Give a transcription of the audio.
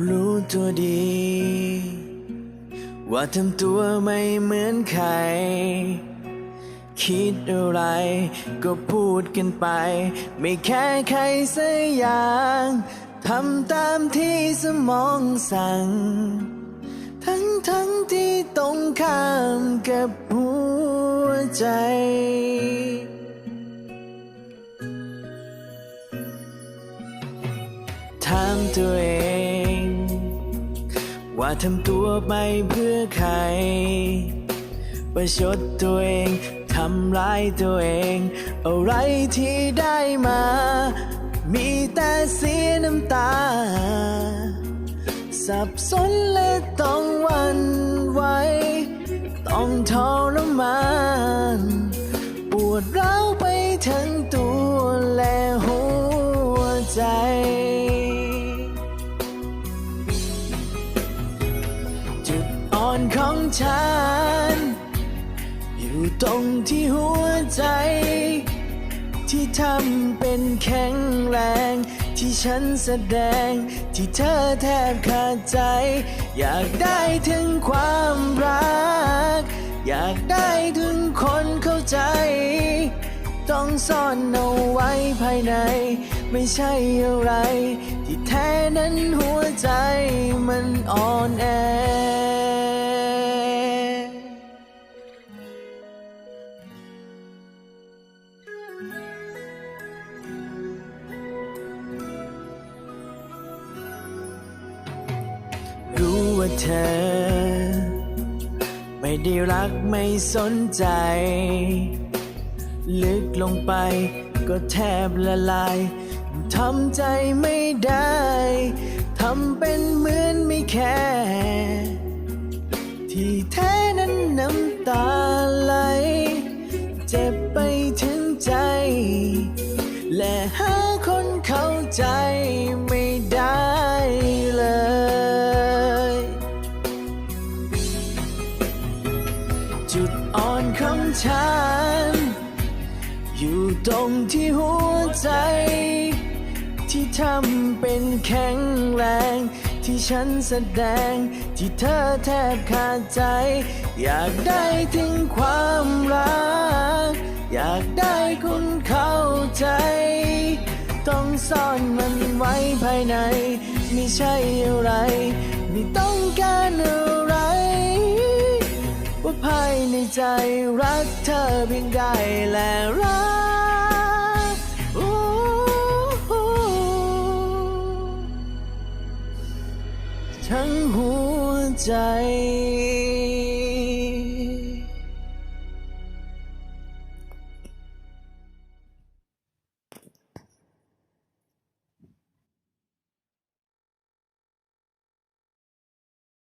รู้ตัวดี ว่าทำตัวไม่เหมือนใคร คิดอะไร ก็พูดกันไป ไม่แค่ใครสักอย่างทำตามที่สมองสั่ง ทั้งทั้งที่ตรงข้ามกับหัวใจถามตัวเอง ว่าทำตัวไปเพื่อใคร ประชดตัวเองทำร้ายตัวเอง อะไรที่ได้มา มีแต่เสียน้ำตา สับสนและต้องวันไหวต้องทรมาน ปวดร้าวไปทั้งตัว อ่อนของฉัน อยู่ตรงที่หัวใจ ที่ทำเป็นแข็งแรง ที่ฉันแสดง ที่เธอแทบขาดใจ อยากได้ถึงความรัก อยากได้ถึงคนเข้าใจ ต้องซ่อนเอาไว้ภายใน ไม่ใช่อะไร ที่แท้นั้นหัวใจมันอ่อนแอ ว่าเธอ ไม่ได้รักไม่สนใจ ลึกลงไปก็แทบละลายทำใจไม่ได้ ทำเป็นเหมือนไม่แค่ที่แท้นั้นน้ำตาไหล เจ็บไปถึงใจ และหาคนเข้าใจ ฉัน อยู่ตรงที่หัวใจ ที่ทำเป็นแข็งแรง ที่ฉันแสดง ที่เธอแทบขาดใจ อยากได้ถึงความรัก อยากได้คุณเข้าใจ ต้องซ่อนมันไว้ภายใน ไม่ใช่อะไร ไม่ต้องการอะไร ในใจรักเธอเพียงใดและรักทั้งหัวใจ